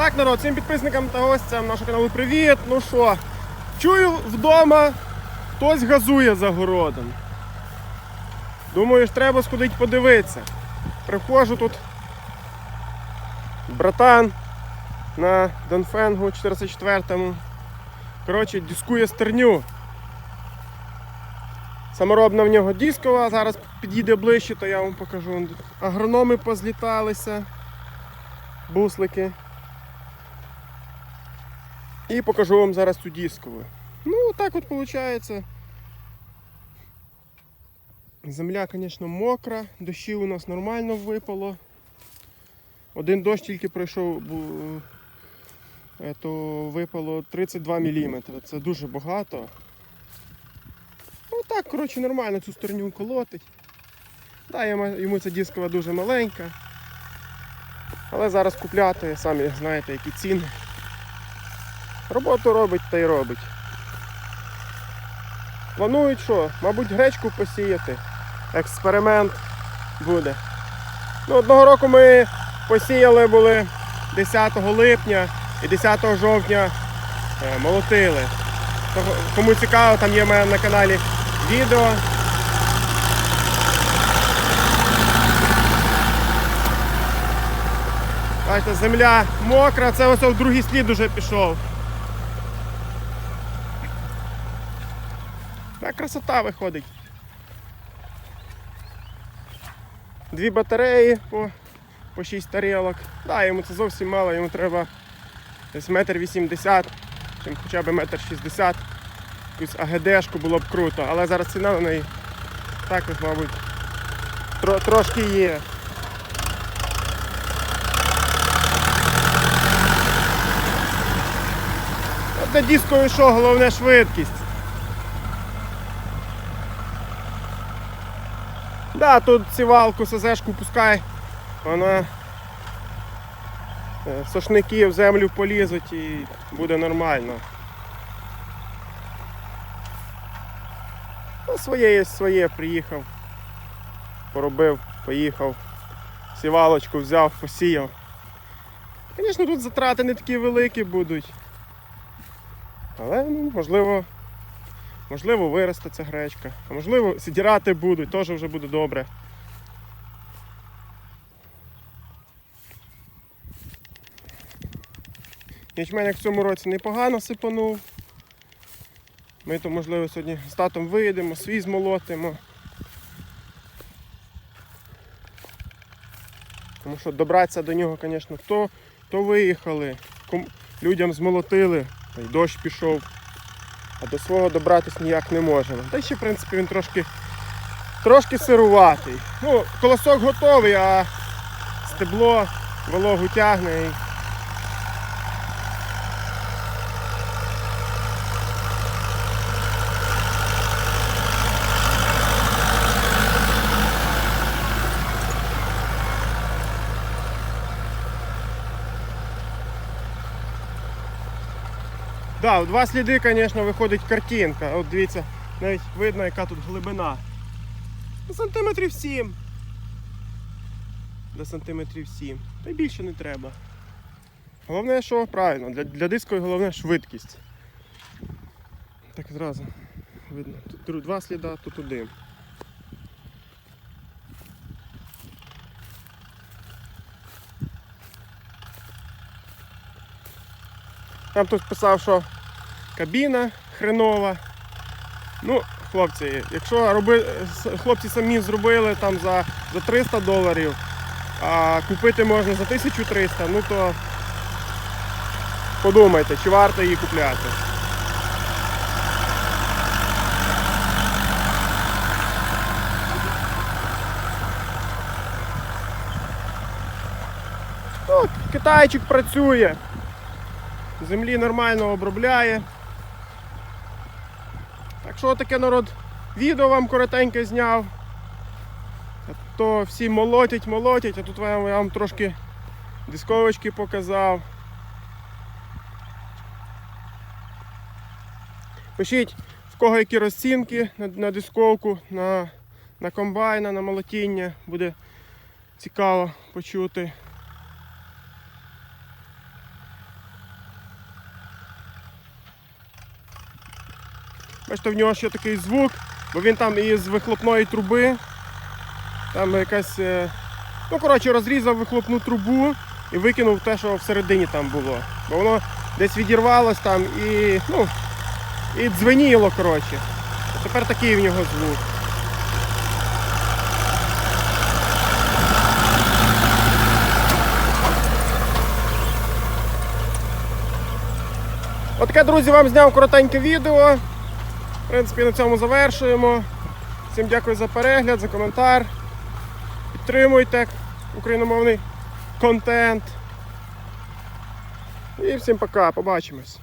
Так, народ, всім підписникам та гостям нашого каналу привіт. Ну що, чую вдома, хтось газує за городом. Думаю, ж треба сходити подивитися. Приходжу тут братан на Донфенгу 404-му. Коротше, дискує стерню. Саморобна в нього дискова, зараз під'їде ближче, то я вам покажу. Агрономи позліталися, буслики. І покажу вам зараз цю дискову. Ну, так от виходить. Земля, звісно, мокра, дощів у нас нормально випало. Один дощ тільки пройшов, е, то випало 32 мм. Це дуже багато. Ну так, коротше, нормально цю сторню колотить. Да, йому ця дискова дуже маленька. Але зараз купляти, самі знаєте, які ціни. Роботу робить та й робить. Планують що? Мабуть, гречку посіяти. Експеримент буде. Ну, одного року ми посіяли були 10 липня і 10 жовтня е, молотили. Кому цікаво, там є на каналі відео. Бачите, земля мокра, це ось в другий слід уже пішов. Так красота виходить. Дві батареї по, по 6 тарілок. Да, йому це зовсім мало, йому треба десь метр вісімдесят, чим хоча б метр шістдесят. Якусь АГДшку було б круто, але зараз ціна на неї також, мабуть, тро, трошки є. От на дискові що, головне швидкість. Да, тут сівалку СЗшку пускай, вона е, сошники в землю полізуть і буде нормально. Ну, своє є своє, приїхав, поробив, поїхав, сівалочку взяв, посіяв. Звісно, тут затрати не такі великі будуть. Але ну, можливо, можливо виросте ця гречка. А можливо, сідірати будуть, теж вже буде добре. Ячменник в цьому році непогано сипанув. Ми то, можливо, сьогодні з татом виїдемо, свій змолотимо. Тому що добратися до нього, звісно, то, то виїхали, людям змолотили, дощ пішов. А до свого добратись ніяк не можемо. Та ще, в принципі, він трошки, трошки сируватий. Ну, колосок готовий, а стебло вологу тягне. І... Да, два сліди, звісно, виходить картинка. От дивіться, навіть видно, яка тут глибина. До Сантиметрів 7. До сантиметрів 7. Та й більше не треба. Головне, що правильно, для, для дискової головне швидкість. Так одразу видно. Тут два сліда, тут один. Там хтось писав, що кабіна хренова. Ну, хлопці, якщо роби, хлопці самі зробили там за, за 300 доларів, а купити можна за 1300, ну то подумайте, чи варто її купляти. Китайчик працює. Землі нормально обробляє. Так що таке народ відео вам коротеньке зняв. А То всі молотять, молотять, а тут я вам, трошки дисковочки показав. Пишіть, в кого які розцінки на, на дисковку, на, на комбайна, на молотіння. Буде цікаво почути. Бачите, в нього ще такий звук, бо він там із вихлопної труби. Там якась. е, Ну, коротше, розрізав вихлопну трубу і викинув те, що всередині там було. Бо воно десь відірвалось там і. ну, і дзвеніло, коротше. Тепер такий в нього звук. Отаке, друзі, вам зняв коротеньке відео. В принципі, на цьому завершуємо. Всім дякую за перегляд, за коментар. Підтримуйте україномовний контент. І всім пока, побачимось.